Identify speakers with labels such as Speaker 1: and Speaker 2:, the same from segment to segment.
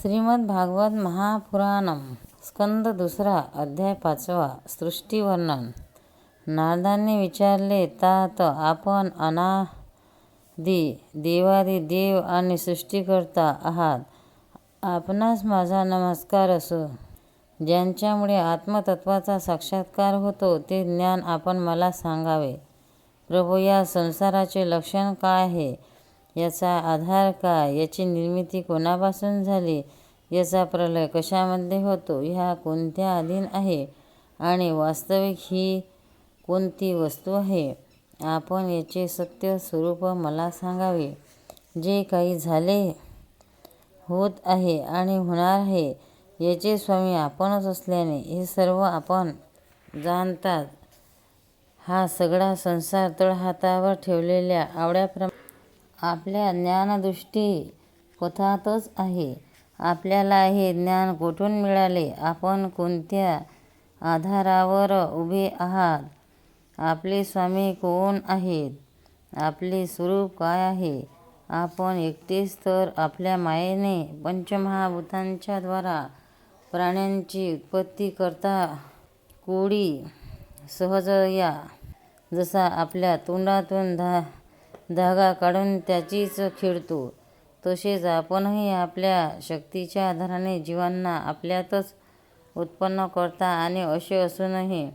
Speaker 1: श्रीमद भागवत महापुराणम स्कंद दुसरा अध्याय पाचवा सृष्टीवर्णन. नारदांनी विचारले तात आपण अनादि देवादी देव आणि सृष्टीकर्ता आहात. आपणास माझा नमस्कार असो. ज्यांच्यामुळे आत्मतत्वाचा साक्षात्कार होतो ते ज्ञान आपण मला सांगावे. प्रभू या संसाराचे लक्षण काय आहे? याचा आधार काय? याची निर्मिती कोणापासून झाली? याचा प्रलय कशामध्ये होतो? ह्या कोणत्या अधीन आहे? आणि वास्तविक ही कोणती वस्तू आहे? आपण याचे सत्य स्वरूप मला सांगावे. जे काही झाले होत आहे आणि होणार आहे याचे स्वामी आपणच असल्याने हे सर्व आपण जाणतात. हा सगळा संसार तळहातावर ठेवलेल्या आवड्याप्रमाणे आपल्या ज्ञानदृष्टी पथातच आहे. आपल्याला हे ज्ञान कोठून मिळाले? आपण कोणत्या आधारावर उभे आहात? आपले स्वामी कोण आहेत? आपले स्वरूप काय आहे? आपण एकटेच तर आपल्या मायेने पंचमहाभूतांच्या द्वारा प्राण्यांची उत्पत्ती करता कोडी सहजया जसा आपल्या तोंडातून धा धागा काढून त्याचीच खेळतो. तसेच आपणही आपल्या शक्तीच्या आधाराने जीवांना आपल्यातच उत्पन्न करता आणि असे असूनही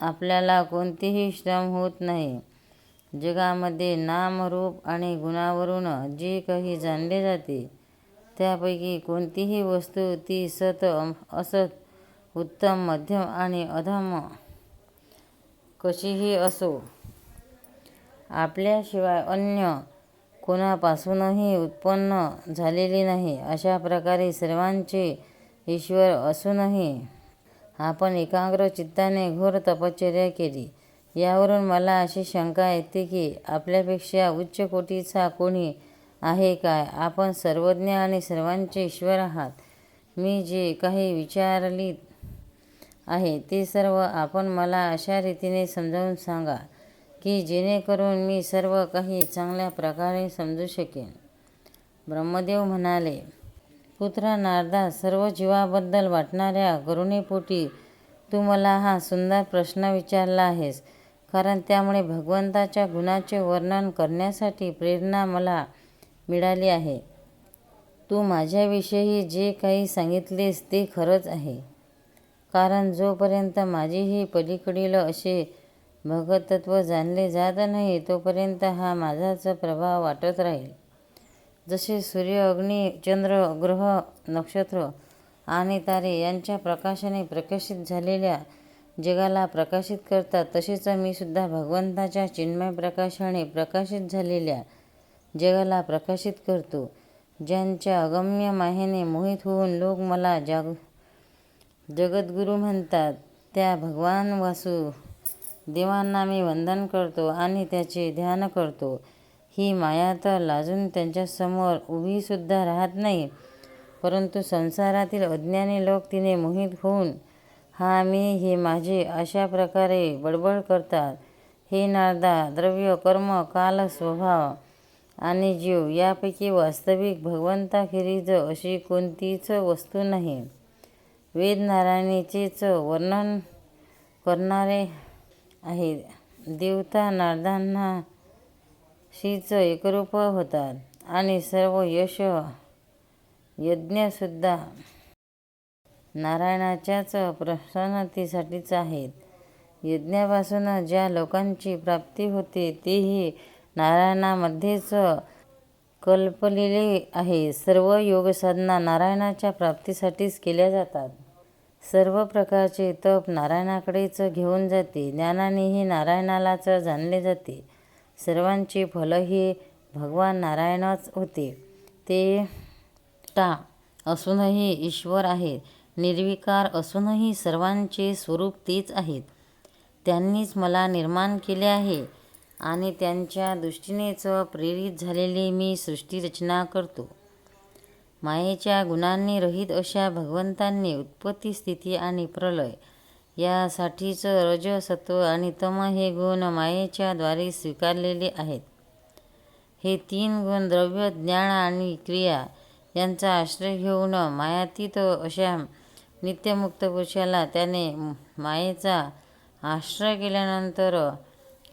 Speaker 1: आपल्याला कोणतेही श्रम होत नाही. जगामध्ये नाम रूप आणि गुणावरून जे काही जाणले जाते त्यापैकी कोणतीही वस्तू ती सत असत उत्तम मध्यम आणि अधम कशीही असो. आपल्याशिवाय अन्य कोणापासूनही उत्पन्न झालेली नाही अशा प्रकारे सर्वांचे ईश्वर असूनही आपण एकाग्र चित्ताने घोर तपश्चर्या केली. यावरून मला अशी शंका येते की आपल्यापेक्षा उच्च कोटीचा कोणी आहे काय? आपण सर्वज्ञ आणि सर्वांचे ईश्वर आहात. मी जे काही विचारलीत आहे ते सर्व आपण मला अशा रीतीने समजावून सांगा. की जेणेकरून मी सर्व काही चांगल्या प्रकारे समजू शकेन. ब्रह्मदेव म्हणाले पुत्र नारदा सर्व जीवाबद्दल वाटणाऱ्या करुणेपोटी तू मला हा सुंदर प्रश्न विचारला आहेस. कारण त्यामुळे भगवंताच्या गुणाचे वर्णन करण्यासाठी प्रेरणा मला मिळाली आहे. तू माझ्याविषयी जे काही सांगितलेस ते खरंच आहे. कारण जोपर्यंत माझीही पलीकडील असे भगतत्व जाणले जात नाही तोपर्यंत हा माझाच प्रभाव वाटत राहील. जसे सूर्य अग्नी चंद्र ग्रह नक्षत्र आणि तारे यांच्या प्रकाशाने प्रकाशित झालेल्या जगाला प्रकाशित करतात तसेच मी सुद्धा भगवंताच्या चिन्मय प्रकाशाने प्रकाशित झालेल्या जगाला प्रकाशित करतो ज्यांच्या अगम्य माहेने मोहित होऊन लोक मला जाग जगद्गुरू म्हणतात त्या भगवान वासू देवांना मी वंदन करतो आणि त्याचे ध्यान करतो. ही माया तर लाजून त्यांच्यासमोर उभीसुद्धा राहत नाही परंतु संसारातील अज्ञानी लोक तिने मोहित होऊन हा मी हे माझे अशा प्रकारे बडबड करतात. हे नारदा द्रव्य कर्म काल स्वभाव आणि जीव यापैकी वास्तविक भगवंताखेरीज अशी कोणतीच वस्तू नाही. वेदनारायणीचेच वर्णन करणारे आहे. देवता नारदांना शीच एकरूप होतात आणि सर्व यश यज्ञसुद्धा नारायणाच्याच प्रसन्नतेसाठीच आहेत. यज्ञापासून ज्या लोकांची प्राप्ती होते तेही नारायणामध्येच कल्पलेले आहे. सर्व योगसाधना नारायणाच्या प्राप्तीसाठीच केल्या जातात. सर्व प्रकारचे तप नारायणाकडेच घेऊन जाते. ज्ञानानेही नारायणालाच जाणले जाते सर्वांचे फलही भगवान नारायणच होते. ते टा असूनही ईश्वर आहेत निर्विकार असूनही सर्वांचे स्वरूप तेच आहेत. त्यांनीच मला निर्माण केले आहे आणि त्यांच्या दृष्टीनेच प्रेरित झालेली मी सृष्टीरचना करतो. मायेच्या गुणांनी रहित अशा भगवंतांनी उत्पत्ती स्थिती आणि प्रलय यासाठीचं रज सत्व आणि तम हे गुण मायेच्या द्वारे स्वीकारलेले आहेत. हे तीन गुण द्रव्य ज्ञान आणि क्रिया यांचा आश्रय घेऊन मायातीत अशा नित्यमुक्त पुरुषाला त्याने मायेचा आश्रय केल्यानंतर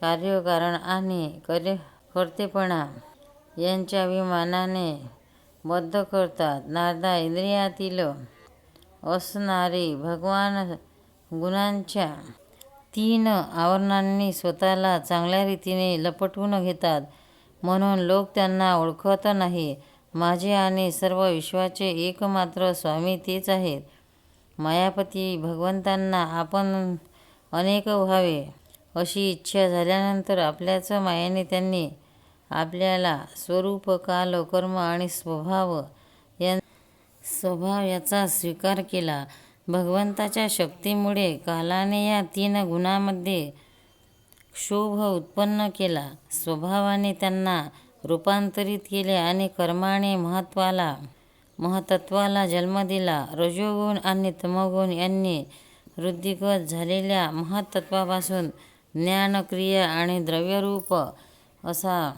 Speaker 1: कार्यकारण आणि कर्य कर्तेपणा यांच्या अभिमानाने बद्ध करतात. नारदा इंद्रियातील असणारे भगवान गुणांच्या तीन आवरणांनी स्वतःला चांगल्या रीतीने लपटवून घेतात. म्हणून लोक त्यांना ओळखत नाही. माझे आणि सर्व विश्वाचे एकमात्र स्वामी तेच आहेत. मायापती भगवंतांना आपण अनेक व्हावे अशी इच्छा झाल्यानंतर आपल्याच मायाने त्यांनी आपल्याला स्वरूप काल कर्म आणि स्वभाव या स्वभाव याचा स्वीकार केला. भगवंताच्या शक्तीमुळे कालाने या तीन गुणांमध्ये क्षोभ उत्पन्न केला. स्वभावाने त्यांना रूपांतरित केले आणि कर्माने महत्वाला महतत्वाला जन्म दिला. रजोगुण आणि तमोगुण यांनी वृद्धिगत झालेल्या महत्त्वापासून ज्ञान क्रिया आणि द्रव्यरूप असा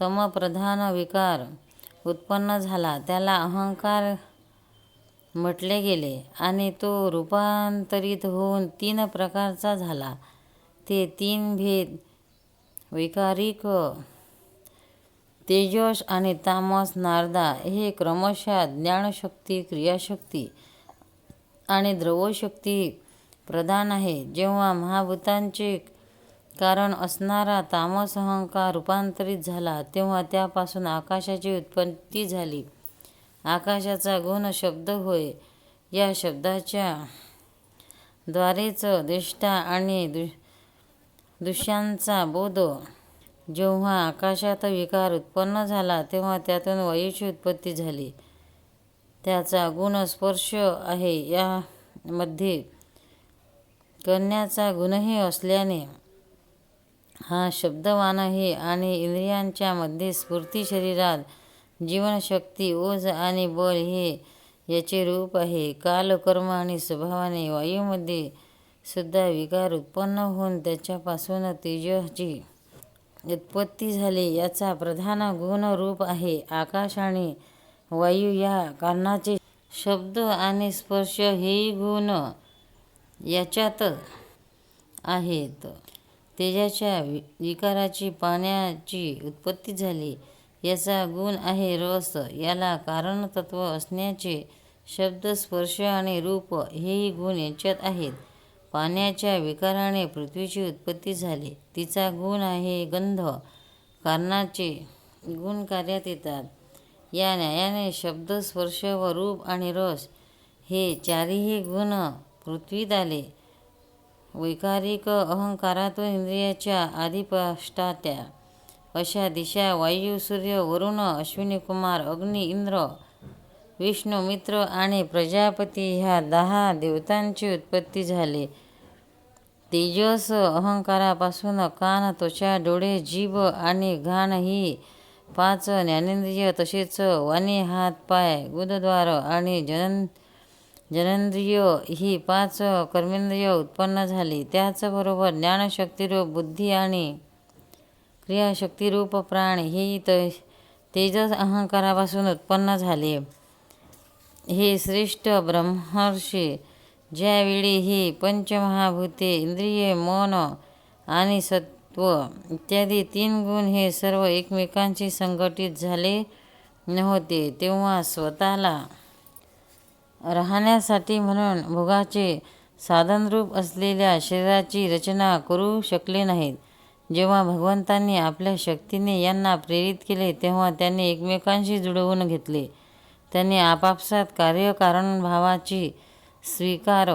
Speaker 1: तमप्रधान विकार उत्पन्न झाला. त्याला अहंकार म्हटले गेले आणि तो रूपांतरित होऊन तीन प्रकारचा झाला. ते तीन भेद वैकारिक तेजस आणि तामस नारदा हे क्रमशः ज्ञानशक्ती क्रियाशक्ती आणि द्रवशक्ती प्रधान आहे. जेव्हा महाभूतांचे कारण असणारा तामस अहंकार रूपांतरित झाला तेव्हा त्यापासून आकाशाची उत्पत्ती झाली. आकाशाचा गुण शब्द होय. या शब्दाच्या द्वारेच दृष्टा आणि दु दृश्यांचा बोध. जेव्हा आकाशात विकार उत्पन्न झाला तेव्हा त्यातून वायूची उत्पत्ती झाली. त्याचा गुण स्पर्श आहे. यामध्ये कन्याचा गुणही असल्याने हा शब्दवान आणि इंद्रियांच्या मध्ये स्फूर्ती शरीरात जीवनशक्ती ओझ आणि बल हे याचे रूप आहे. काल कर्म आणि स्वभावाने वायूमध्ये सुद्धा विकार उत्पन्न होऊन त्याच्यापासून तेजाची उत्पत्ती झाली याचा प्रधान गुण रूप आहे. आकाश आणि वायू या कारणाचे शब्द आणि स्पर्श हेही गुण याच्यात आहेत. तेजाच्या विकाराची पाण्याची उत्पत्ती झाली. याचा गुण आहे रस. याला कारणतत्व असण्याचे शब्द स्पर्श आणि रूप हेही गुण याच्यात आहेत. पाण्याच्या विकाराने पृथ्वीची उत्पत्ती झाली. तिचा गुण आहे गंध. कारणाचे गुण कार्यात येतात. या न्यायाने शब्द स्पर्श व रूप आणि रस हे चारही गुण पृथ्वीत आले. वैकारिक अहंकारातून इंद्रियाच्या आधिपष्टात्या अशा दिशा वायू सूर्य वरुण अश्विनी कुमार अग्नी इंद्र विष्णू मित्र आणि प्रजापती ह्या दहा देवतांची उत्पत्ती झाली. तेजस अहंकारापासून कान त्वचा डोळे जीभ आणि घाण ही पाच ज्ञानेंद्रिय तसेच वाणी हात पाय गुदद्वार आणि जन जननेंद्रिय ही पाच कर्मेंद्रिय उत्पन्न झाली. त्याचबरोबर ज्ञानशक्तिरूप बुद्धी आणि क्रियाशक्तिरूप प्राण हेही त तेजस अहंकारापासून उत्पन्न झाले. हे श्रेष्ठ ब्रह्मर्षी ज्यावेळी ही पंचमहाभूते इंद्रिये मन आणि सत्व इत्यादी तीन गुण हे सर्व एकमेकांशी संघटित झाले नव्हते तेव्हा स्वतःला राहण्यासाठी म्हणून भोगाचे साधनरूप असलेल्या शरीराची रचना करू शकले नाहीत. जेव्हा भगवंतांनी आपल्या शक्तीने यांना प्रेरित केले तेव्हा त्यांनी एकमेकांशी जुळवून घेतले. त्यांनी आपापसात कार्यकारणभावाची स्वीकार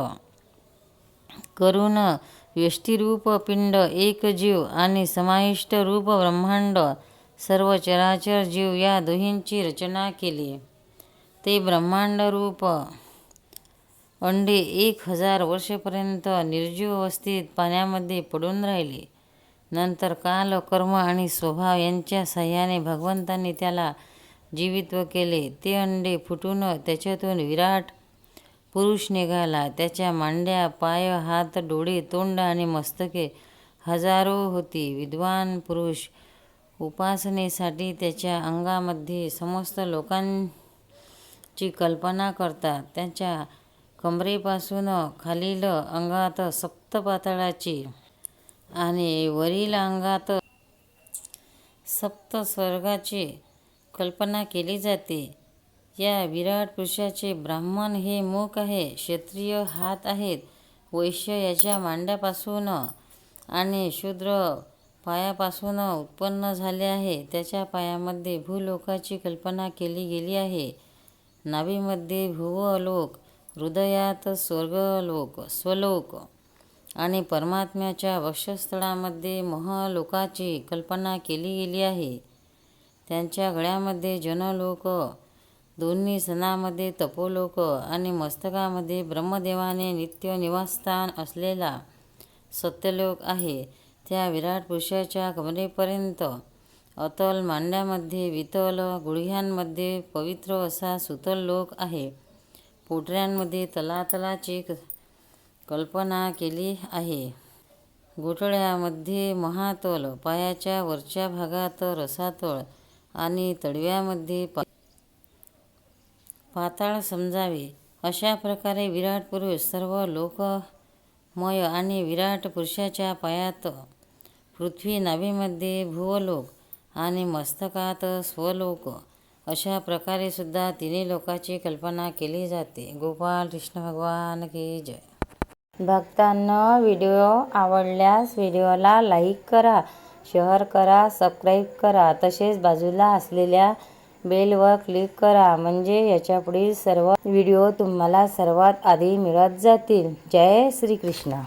Speaker 1: करून व्यष्टीरूप पिंड एक जीव आणि समाविष्ट रूप ब्रह्मांड सर्व चराचर जीव या दोहींची रचना केली. ते ब्रह्मांडरूप अंडे एक हजार वर्षेपर्यंत निर्जीव अवस्थेत पाण्यामध्ये पडून राहिले. नंतर काल कर्म आणि स्वभाव यांच्या सहाय्याने भगवंतांनी त्याला जीवित्व केले. ते अंडे फुटून त्याच्यातून विराट पुरुष निघाला. त्याच्या मांड्या पाय हात डोळे तोंड आणि मस्तके हजारो होती. विद्वान पुरुष उपासनेसाठी त्याच्या अंगामध्ये समस्त लोकां ची कल्पना करतात त्यांच्या कमरेपासून खालील अंगात सप्तपाताळाची आणि वरील अंगात सप्तस्वर्गाची कल्पना केली जाते. या विराट पुरुषाचे ब्राह्मण हे मुख आहे क्षत्रिय हात आहेत वैश्य याच्या मांड्यापासून आणि शूद्र पायापासून उत्पन्न झाले आहे. त्याच्या पायामध्ये भूलोकाची कल्पना केली गेली आहे. नाभीमध्ये भुवलोक हृदयात स्वर्गलोक स्वलोक आणि परमात्म्याच्या वक्षस्थळामध्ये महलोकाची कल्पना केली गेली आहे. त्यांच्या गळ्यामध्ये जनलोक दोन्ही सणामध्ये तपोलोक आणि मस्तकामध्ये ब्रह्मदेवाने नित्य निवासस्थान असलेला सत्यलोक आहे. त्या विराट पुरुषाच्या कमरेपर्यंत अतल मांड्यामध्ये वितल गुडघ्यांमध्ये पवित्र असा सुतल लोक आहे. पोटऱ्यांमध्ये तलातलाची क- कल्पना केली आहे. घोटळ्यामध्ये महातल पायाच्या वरच्या भागात रसातळ आणि तडव्यामध्ये पा पाताळ समजावे. अशा प्रकारे विराट पुरुष सर्व लोकमय आणि विराट पुरुषाच्या पायात पृथ्वी नाभीमध्ये भुवलोक आणि मस्तकात स्वलोक. अशा प्रकारे सुद्धा तिन्ही लोकाची कल्पना केली जाते. गोपाल कृष्ण भगवान की जय.
Speaker 2: भक्तांना व्हिडिओ आवडल्यास व्हिडिओला लाईक करा शेअर करा सबस्क्राईब करा. तसेच बाजूला असलेल्या बेलवर क्लिक करा. म्हणजे याच्यापुढील सर्व व्हिडिओ तुम्हाला सर्वात आधी मिळत जातील. जय श्रीकृष्ण.